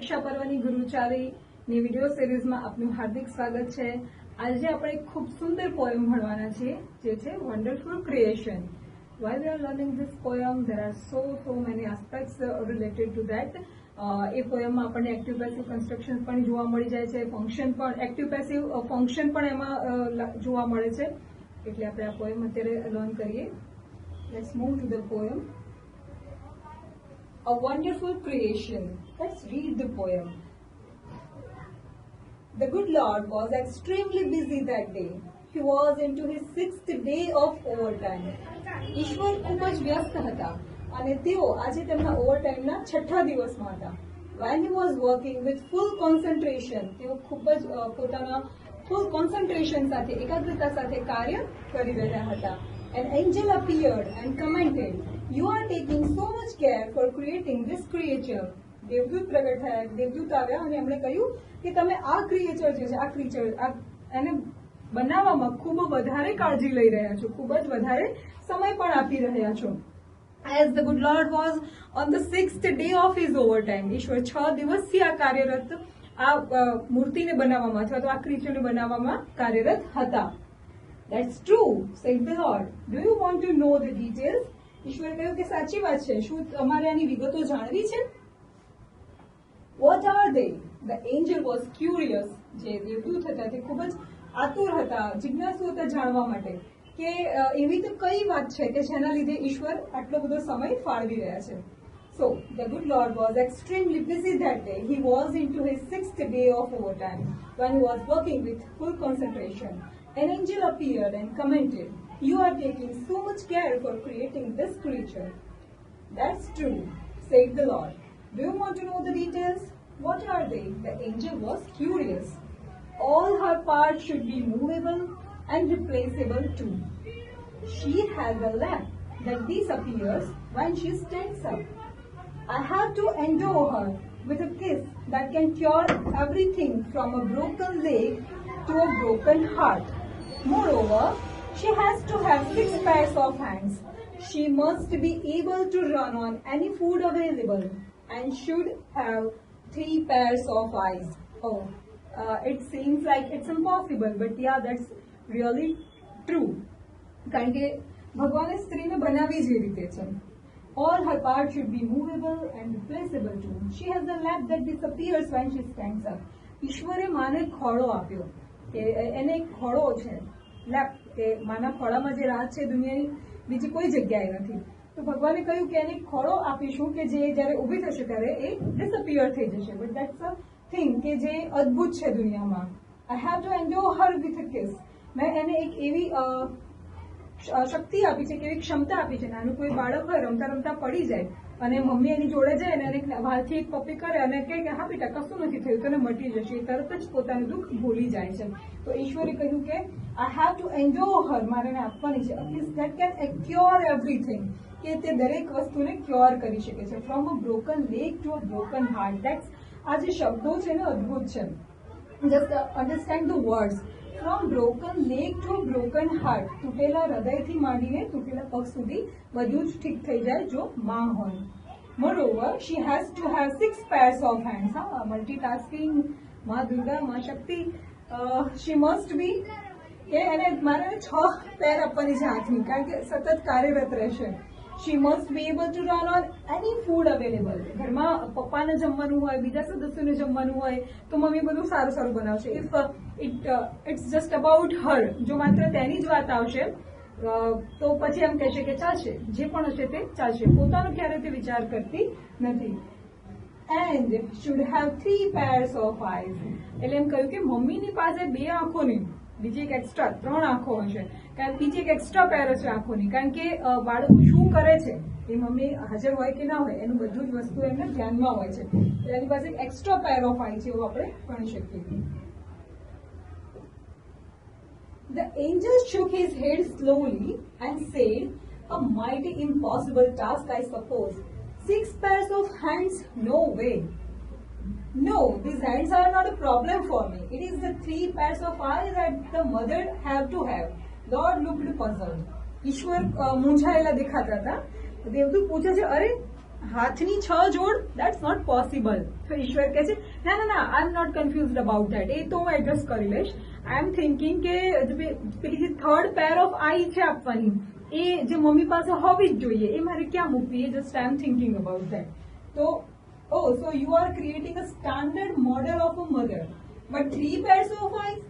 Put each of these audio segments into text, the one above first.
પરીક્ષા પર્વની ગુરુચારીની વીડિયો સિરીઝમાં આપનું હાર્દિક સ્વાગત છે. આજે આપણે ખૂબ સુંદર પોયમ ભણવાના છીએ જે છે wonderful creation while we are learning this poem? There are so so many aspects uh, related to એ પોયમમાં આપણને એક્ટિવ પેસિવ કન્સ્ટ્રક્શન પણ જોવા મળી જાય છે ફંક્શન પણ એક્ટિવ પેસિવ ફંક્શન પણ એમાં જોવા મળે છે. એટલે આપણે આ પોયમ અત્યારે લર્ન કરીએ. Let's move to the poem a wonderful creation. Let's read the poem. The good Lord was extremely busy that day. He was into his sixth day of overtime. ઈશ્વર ખૂબ જ વ્યસ્ત હતા અને તેઓ આજે તેમના ઓવરટાઈમના છઠ્ઠા દિવસમાં હતા When he was working with full concentration, તેઓ ખૂબ જ પોતાના ફૂલ કોન્સન્ટ્રેશન સાથે એકાગ્રતા સાથે કાર્ય કરી રહ્યા હતા An angel appeared and commented, You are taking so much care for creating this creature. દેવદૂત પ્રગટ થયા, દેવદૂત આવ્યા અને એમણે કહ્યું કે તમે આ ક્રિએચર જે છે, આ ક્રિચર આ એને બનાવવામાં ખૂબ વધારે કાળજી લઈ રહ્યા છો, ખૂબ જ વધારે સમય પણ આપી રહ્યા છો. As the good lord was on the six day of his overtime ઈશ્વર છ દિવસથી આ કાર્યરત, આ મૂર્તિને બનાવવામાં અથવા તો આ ક્રિચરને બનાવવામાં કાર્યરત હતા. That's true said the lord do you want to know the details ઈશ્વરે કહ્યું કે સાચી વાત છે. શું તમારે આની વિગતો જાણવી છે? What are they? The angel was curious. જે દેવદૂત હતા તે ખૂબ જ આતુર હતા જિજ્ઞાસુ હતા જાણવા માટે કે અ, એવી તો કઈ વાત છે કે જેના લીધે ઈશ્વર આટલો બધો સમય ફાળવી રહ્યા છે So, the good Lord was extremely busy that day. He was into his sixth day of overtime when he was working with full concentration. An angel appeared and commented, You are taking so much care for creating this creature. That's true, said the Lord. Do you want to know the details? What are they? The angel was curious. All her parts should be movable and replaceable too. She has a lamp that disappears when she stands up. I have to endow her with a kiss that can cure everything from a broken leg to a broken heart. Moreover, she has to have six pairs of hands. She must be able to run on any food available and should have three pairs of eyes. Oh, uh, it seems like it's impossible, but yeah, that's really true. કારણ કે ભગવાને સ્ત્રીને બનાવી જ એ રીતે છે. All her part should be movable and replaceable two she has a lap that disappears when she stands up ઈશ્વરે માને ખોળો આપ્યો. કે એને એક ખોળો છે. લેપ કે માના ખોળામાં જે રાત છે દુનિયાની બીજી કોઈ જગ્યાએ નથી. તો ભગવાને કહ્યું કે એને ખોળો આપીશું કે જે જ્યારે ઊભી થશે ત્યારે એ ડિસઅપિયર થઈ જશે. બટ દેટ્સ અ થિંગ કે જે અદ્ભુત છે દુનિયામાં. I have to endow her with kiss મેં એને એક એવી શક્તિ આપી છે કે એવી ક્ષમતા આપી છે. નાનું કોઈ બાળક હોય, રમતા રમતા પડી જાય અને મમ્મી એની જોડે જાય અને એને વાલથી એક પપ્પી કરે અને કહે કે, હા બેટા, કશું નથી થયું, તને મટી જશે. એ તરત જ પોતાનું દુઃખ ભૂલી જાય છે. તો ઈશ્વરે કહ્યું કે આઈ હેવ ટુ એન્જો હર મારે આપવાની છે. Please that can cure everything કે તે દરેક વસ્તુને ક્યોર કરી શકે છે. From a broken leg to a broken heart that's આ જે શબ્દો છે ને, અદ્ભુત છે. Just understand the the words broken leg to broken heart તૂટેલા હૃદયથી માંડીને તૂટેલા પગ સુધી બધું જ ઠીક થઈ જાય જો માં હોય. Moreover she has to have six pairs of hands હા મલ્ટીટાસ્કિંગમાં દુર્ગા, માં શક્તિ. શી મસ્ટ બી એ એને મારે છ પેર આપવાની છે હાથની, કારણ કે સતત કાર્યરત રહેશે. She must be able to run on any food available ઘરમાં પપ્પાને જમવાનું હોય, બીજા સદસ્યોને જમવાનું હોય, તો મમ્મી બધું સારું સારું બનાવશે. If it it's just about her જો માત્ર તેની જ વાત આવશે તો પછી એમ કહેશે કે ચાલશે. જે પણ હશે તે ચાલશે. પોતાનો ક્યારે તે વિચાર કરતી નથી. And should have three pairs of eyes એટલે એમ કહ્યું કે મમ્મીની પાસે બે આંખોની, બીજી એક એક્સ્ટ્રા ત્રણ આંખો હશે. કારણ બીજી એક એક્સ્ટ્રા પેર હશે આંખોની. કારણ કે બાળકો શું કરે છે? એ મમ્મી હાજર હોય કે ના હોય, એનું બધું જ વસ્તુ એમને ધ્યાનમાં હોય છે. એની પાસે એક એક્સ્ટ્રા પેર ઓફ આઈ છે એવું આપણે ભણી શકીએ. The angel shook his head slowly and said, A mighty impossible task, I suppose. Six pairs of hands? No way. No, these hands are not a problem for me. It is the three pairs of eyes that the mother have to have. Lord looked puzzled. ઈશ્વર અ, મૂંઝાયેલા દેખાતા હતા દેવદૂત પૂછે છે અરે હાથની છ જોડ that's not possible તો ઈશ્વર કહે છે ના ના ના I am not confuse about that એ તો હું એડ્રેસ કરી લઈશ. આઈ એમ થિંકિંગ કે પેલી જે થર્ડ પેર ઓફ આઈ છે આપવાની, એ જે મમ્મી પાસે હોવી જ જોઈએ. એ મારે ક્યાં મૂકવી? એ just I am thinking about that તો, ઓ so you are creating a standard model of a mother but three pairs of eyes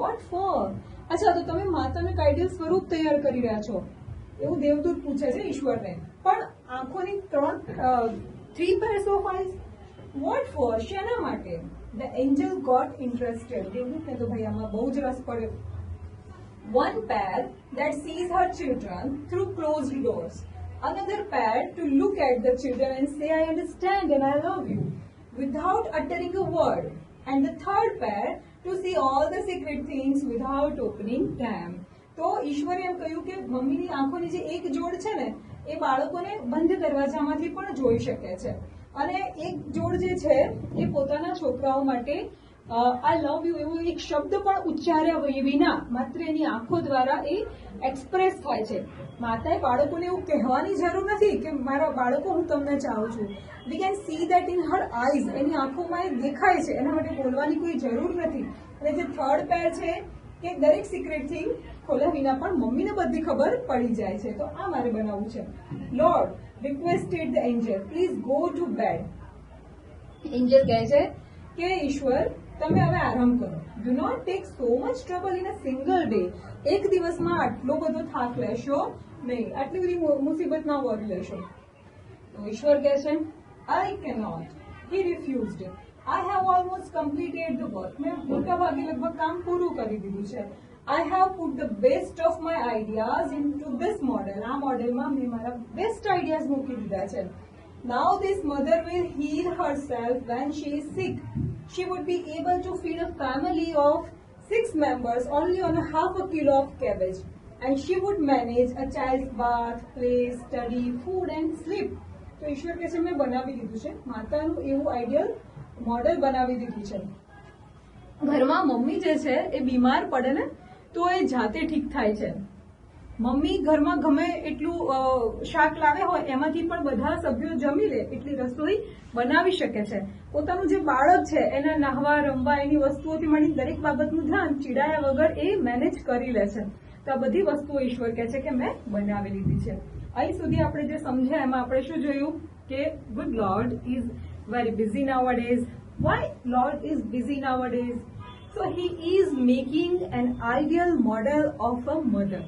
what for અચ્છા, તો તમે માતાનું કાયદેલ સ્વરૂપ તૈયાર કરી રહ્યા છો. એવું દેવદૂત પૂછે છે ઈશ્વરને. પણ આંખોની ત્રણ three pairs of eyes for શેના માટે ધ એન્જલ ગોટ ઇન્ટરેસ્ટેડ દેવદૂતને તો ભાઈ આમાં બહુ જ રસ પડ્યો one pair that sees her children through closed doors, another pair to look at the children and say, I understand and I love you, without uttering a word, and the third pair to see all the secret things without opening them. તો ઈશ્વરે એમ કહ્યું કે મમ્મીની આંખોની જે એક જોડ છે ને એ બાળકોને બંધ દરવાજામાંથી પણ જોઈ શકે છે અને એક જોડ જે છે, એ પોતાના છોકરાઓ માટે આ લવ યુ એવો એક શબ્દ પણ ઉચ્ચાર્યા વય વિના માત્ર એની આંખો દ્વારા એ એક્સપ્રેસ થાય છે. માતાએ બાળકોને એવું કહેવાની જરૂર નથી કે મારા બાળકો હું તમને ચાહું છું. We can see that in her eyes એની આંખોમાં એ દેખાય છે. એના માટે બોલવાની કોઈ જરૂર નથી. અને જે થર્ડ પેર છે કે દરેક સિક્રેટ થિંગ ખોલ્યા વિના પણ મમ્મીને બધી ખબર પડી જાય છે. તો આ મારે બનાવવું છે. Lord requested the angel please go to bed angel કહે છે કે ઈશ્વર તમે હવે આરામ કરો. Do not take so much trouble in a single day એક દિવસમાં આટલો બધો થાક લેશો નહીં. આટલી બધી મુસીબત મુસીબતમાં વોરી લેશો. તો ઈશ્વર કહે છે I cannot he refused I have almost completed the work મેં મોટા ભાગે લગભગ કામ પૂરું કરી દીધું છે. આઈ have put the best of my ideas into this model. આ મોડેલમાં મેં મારા બેસ્ટ આઈડિયાઝ મૂકી દીધા છે Now this mother will heal herself when she is sick. She would be able to feed a family of six members only on a half a kilo of cabbage. And she would manage a child's bath, play, study, food and sleep. તો ઈશ્વર કહે છે મેં બનાવી દીધું છે માતાનું એવું આઈડિયલ મોડેલ બનાવી દીધું છે ઘરમાં મમ્મી જે છે એ બીમાર પડે ને તો એ જાતે ઠીક થાય છે. મમ્મી ઘરમાં ગમે એટલું શાક લાવે હોય, એમાંથી પણ બધા સભ્યો જમી લે એટલી રસોઈ બનાવી શકે છે. પોતાનું જે બાળક છે, એના નાહવા, રમવા, એની વસ્તુઓથી માંડી દરેક બાબતનું ધ્યાન ચીડાયા વગર એ મેનેજ કરી લે છે. તો આ બધી વસ્તુઓ ઈશ્વર કહે છે કે મેં બનાવી લીધી છે. અહીં સુધી આપણે જે સમજ્યા, એમાં આપણે શું જોયું? કે good lord is very busy now days why lord is busy now days so he is making an ideal model of a mother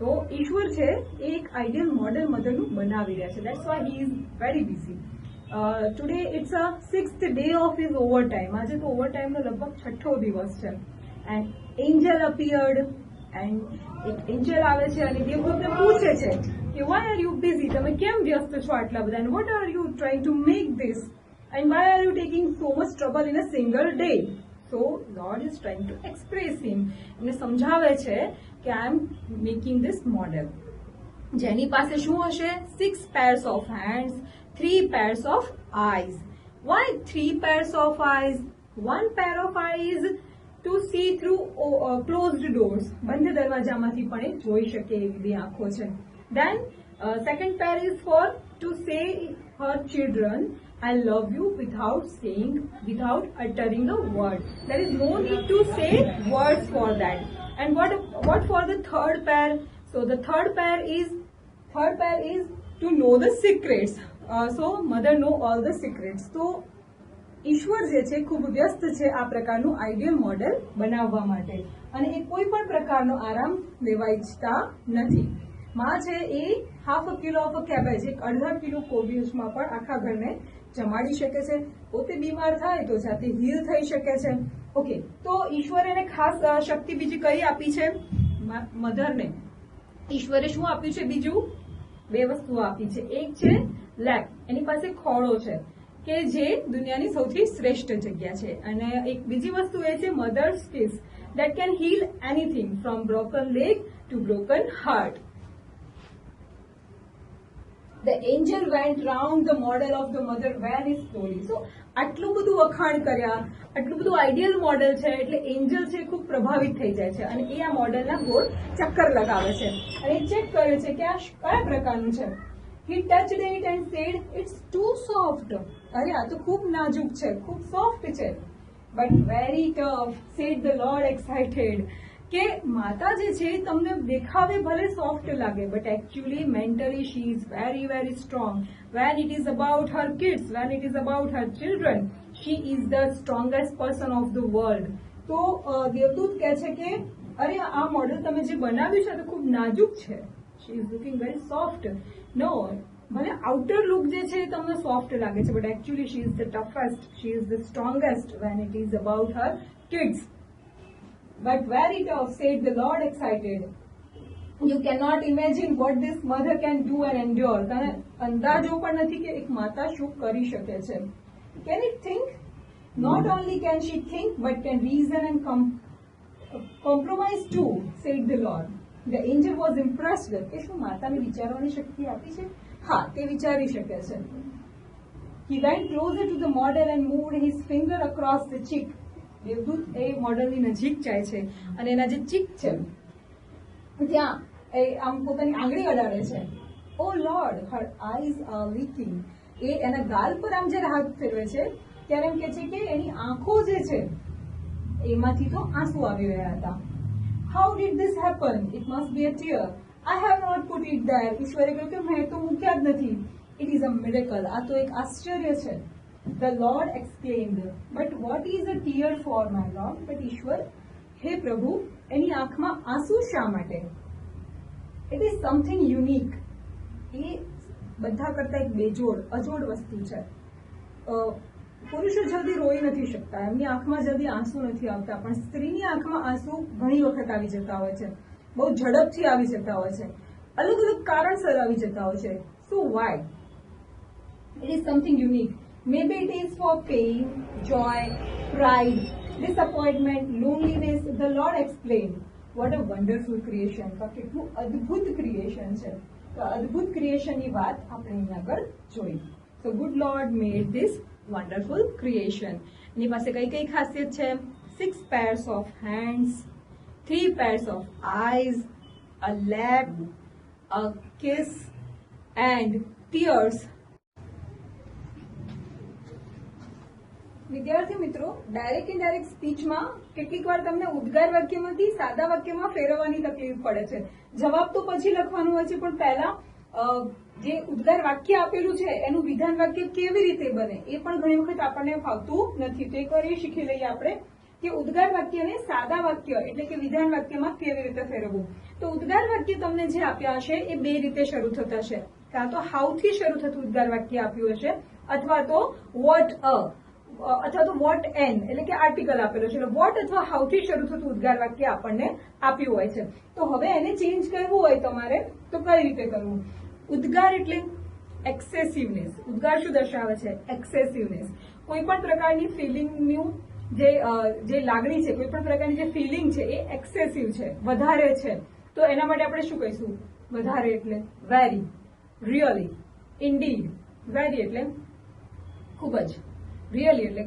તો ઈશ્વર છે, એ એક આઈડિયલ મોડેલ મધરનું બનાવી રહ્યા છે. That's why he is very busy today it's a six day of is over time આજે તો over ટાઈમનો લગભગ છઠ્ઠો દિવસ છે. એન્ડ એન્જલ અપિયર્ડ એન્ડ એક એન્જલ આવે છે અને દેવદૂતને પૂછે છે કે વાય આર યુ બિઝી તમે કેમ વ્યસ્ત છો આટલા બધા? And what are you trying to make this and why are you taking so much trouble in a single day so god is trying to express him એને સમજાવે છે કે I am making this model જેની પાસે શું હશે? Six pairs of hands three pairs of eyes why three pairs of eyes one pair of eyes to see through closed doors બંધ દરવાજામાંથી પણ એ જોઈ શકે એવી બી આંખો છે. Then second pair is for to say her children I love you without saying, without uttering a word there is no need to say words for that and what what for the third pair so the third pair is third pair is to know the secrets uh, so mother know all the secrets so ઈશ્વર જે છે ખૂબ વ્યસ્ત છે આ પ્રકારનું ideal model બનાવવા માટે અને એ કોઈ પણ પ્રકારનો આરામ લેવા ઈચ્છતા નથી માં છે a half kilo of cabbage એક અડધા કિલો કોબીજમાં પણ આખા ઘરને જમાડી શકે છે. પોતે બીમાર થાય તો જાતે હીલ થઈ શકે છે. ઓકે તો ઈશ્વરે એને ખાસ શક્તિ બીજી કઈ આપી છે? મધરને. ઈશ્વરે શું આપ્યું છે બીજું? બે વસ્તુ આપી છે. એક છે લેક એની પાસે ખોળો છે, કે જે દુનિયાની સૌથી શ્રેષ્ઠ જગ્યા છે. અને એક બીજી વસ્તુ એ છે mother's kiss that can heal anything from broken leg to broken heart The went round the the of the mother when is story so આટલું બધું વખાણ કર્યા, આટલું બધું આઈડિયલ મોડેલ છે, એટલે એન્જલ છે ખૂબ પ્રભાવિત થઈ જાય છે. અને એ આ મોડેલના ગોળ ચક્કર લગાવે છે. અને ચેક કરે છે કે આ કયા પ્રકારનું છે. He touched it and said it's too soft અરે, આ તો ખૂબ નાજુક છે, ખૂબ સોફ્ટ છે. But very tough said the lord excited કે માતા જે છે, તમને દેખાવે ભલે સોફ્ટ લાગે but actually mentally she is very very strong when it is about her kids when it is about her children she is the strongest person of the world તો દેવદૂત કહે છે કે, અરે, આ મોડલ તમે જે બનાવ્યું છે તે ખૂબ નાજુક છે. She is looking very soft no ભલે આઉટર લુક જે છે, એ તમને સોફ્ટ લાગે છે but actually she is the toughest she is the strongest when it is about her kids But very tough, said the Lord excited. You cannot imagine what this mother can do and endure. તને અંદાજો પણ નથી કે એક માતા શું કરી શકે છે can it think not only can she think but can reason and compromise to said the lord the angel was impressed કે શું માતાને વિચારવાની શક્તિ આપી છે હા તે વિચારી શકે છે He went closer to the model and moved his finger across the cheek. દેવદૂત એ મોડલની નજીક જાય છે અને એના જે ચીક છે, ત્યાં એ આમ પોતાની આંગળી અડાડે છે. ઓ lord, her eyes are leaking. એ એના ગાલ પર આમ જ્યારે હાથ ફેરવે છે, ત્યારે એમ કે છે કે એની આંખો જે છે, એમાંથી તો આંસુ આવી રહ્યા હતા. How did this happen it must be a tear I have not put it there ઈશ્વરે કહ્યું કે મેં તો મૂક્યા જ નથી. ઇટ ઇઝ અ મિરેકલ આ તો એક આશ્ચર્ય છે. The lord exclaimed, but what is a tear for, my Lord? But ઈશ્વર હે પ્રભુ એની આંખમાં આંસુ શા માટે ઇટ ઇઝ સમથિંગ યુનિક એ બધા કરતા એક બેજોડ અજોડ વસ્તુ છે. પુરુષો જલ્દી રોઈ નથી શકતા એમની આંખમાં જલ્દી આંસુ નથી આવતા પણ સ્ત્રીની આંખમાં આંસુ ઘણી વખત આવી જતા હોય છે. બહુ ઝડપથી આવી જતા હોય છે. અલગ અલગ કારણસર આવી જતા હોય છે. So why it is something unique. Maybe it is for pain, joy, pride, disappointment, loneliness. The Lord explained. What a wonderful creation. તો કેટલું અદ્ભુત ક્રિએશન છે તો અદ્ભુત ક્રિએશનની વાત આપણે અહીંયા આગળ જોઈ so good lord made this wonderful creation એની પાસે કઈ કઈ ખાસિયત છે six pairs of hands three pairs of eyes a laugh a kiss and tears વિદ્યાર્થી મિત્રો ડાયરેક્ટ ઇનડાયરેક્ટ સ્પીચમાં કેટલીક વાર તમને ઉદ્ગાર વાક્યમાંથી સાદા વાક્યમાં ફેરવવાની તકલીફ પડે છે. જવાબ તો પછી લખવાનું હોય છે, પણ પહેલા જે ઉદ્ગાર વાક્ય આપેલું છે, એનું વિધાન વાક્ય કેવી રીતે બને, એ પણ ઘણી વખત આપણને ફાવતું નથી. તો એકવાર એ શીખી લઈએ આપણે કે ઉદ્ગાર વાક્યને સાદા વાક્ય એટલે કે વિધાન વાક્યમાં કેવી રીતે ફેરવવું. તો ઉદ્ગાર વાક્ય તમને જે આપ્યા હશે, એ બે રીતે શરૂ થતા છે કાં તો હાઉથી શરૂ થતું ઉદ્ગાર વાક્ય આપ્યું હશે, અથવા તો વોટ અ અથવા તો વોટ એન એટલે કે આર્ટિકલ આપેલો છે. વોટ અથવા હાઉથી શરૂ થતું ઉદ્ગાર વાક્ય આપણને આપ્યું હોય છે. તો હવે એને ચેન્જ કરવું હોય તમારે, તો કઈ રીતે કરવું? ઉદ્ગાર એટલે એક્સેસિવનેસ ઉદ્ગાર શું દર્શાવે છે? એક્સેસિવનેસ કોઈ પણ પ્રકારની ફિલિંગનું જે જે લાગણી છે, કોઈ પણ પ્રકારની જે ફિલિંગ છે, એ એક્સેસિવ છે, વધારે છે. તો એના માટે આપણે શું કહીશું? વધારે એટલે વેરી રિયલી ઇન્ડીડ વેરી એટલે ખૂબ જ. રિયલી એટલે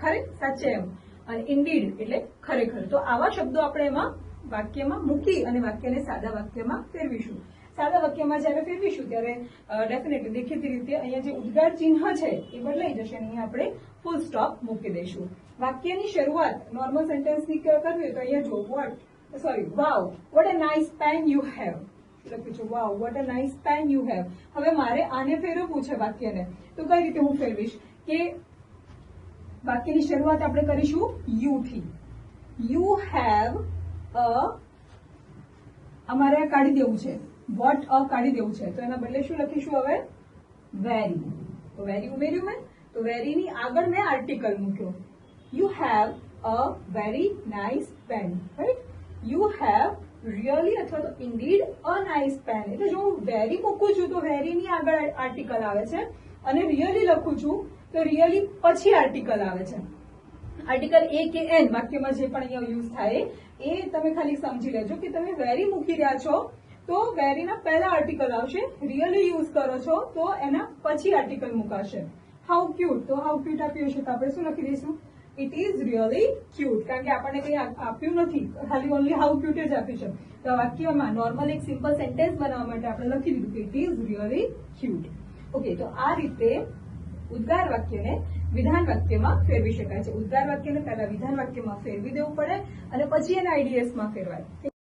ખરે? સાચે એમ. અને ઇન્ડીડ એટલે ખરેખર. તો આવા શબ્દો આપણે એમાં વાક્યમાં મૂકી અને વાક્યને સાદા વાક્યમાં ફેરવીશું. સાદા વાક્યમાં જ્યારે ફેરવીશું, ત્યારે ડેફિનેટલી દેખીતી રીતે અહીંયા જે ઉદ્ગાર ચિહ્ન છે એ બદલાઈ જશે અને અહીંયા આપણે ફૂલ સ્ટોપ મૂકી દઈશું. વાક્યની શરૂઆત નોર્મલ સેન્ટેન્સની કરવી હોય તો અહીંયા જો what sorry wow what a nice pen you have લખ્યું છે wow what a nice pen you have હવે મારે આને ફેરવવું છે વાક્યને. તો કઈ રીતે હું ફેરવીશ? કે વાક્યની શરૂઆત આપણે કરીશું યુ થી. યુ હેવ અ અમારે કાઢી દેવું છે. વોટ અ કાઢી દેવું છે. તો એના બદલે શું લખીશું હવે? વેરી. તો વેરી ઉમેર્યું મેં? તો વેરીની આગળ મેં આર્ટિકલ મૂક્યો. You have a very nice pen. Right you have really અથવા તો ઇન્ડીડ અ નાઇસ પેન. એટલે જો હું વેરી મૂકું છું તો વેરીની આગળ આર્ટિકલ આવે છે. અને રિયલી લખું છું તો રિયલી પછી આર્ટિકલ આવે છે. આર્ટિકલ એ કે એન વાક્યમાં જે પણ અહીંયા યુઝ થાય, એ તમે ખાલી સમજી લેજો કે તમે વેરી મૂકી રહ્યા છો, તો વેરીના પહેલા આર્ટિકલ આવશે રિયલી યુઝ કરો છો, તો એના પછી આર્ટિકલ મુકાશે. હાઉ ક્યુટ તો હાઉ ક્યુટ આપ્યું છે તો આપણે શું લખી દઈશું? ઇટ ઇઝ રિયલી ક્યુટ કારણ કે આપણને કંઈ આપ્યું નથી, ખાલી ઓનલી હાઉ ક્યુટ જ આપ્યું છે. તો વાક્યમાં નોર્મલ એક સિમ્પલ સેન્ટેન્સ બનાવવા માટે આપણે લખી દીધું કે it is really cute okay તો આ રીતે ઉદ્ગાર વાક્યને વિધાન વાક્યમાં ફેરવી શકાય છે. ઉદ્ગાર વાક્યને પહેલા વિધાન વાક્યમાં ફેરવી દેવું પડે અને પછી એને આઈડીએસમાં ફેરવાય.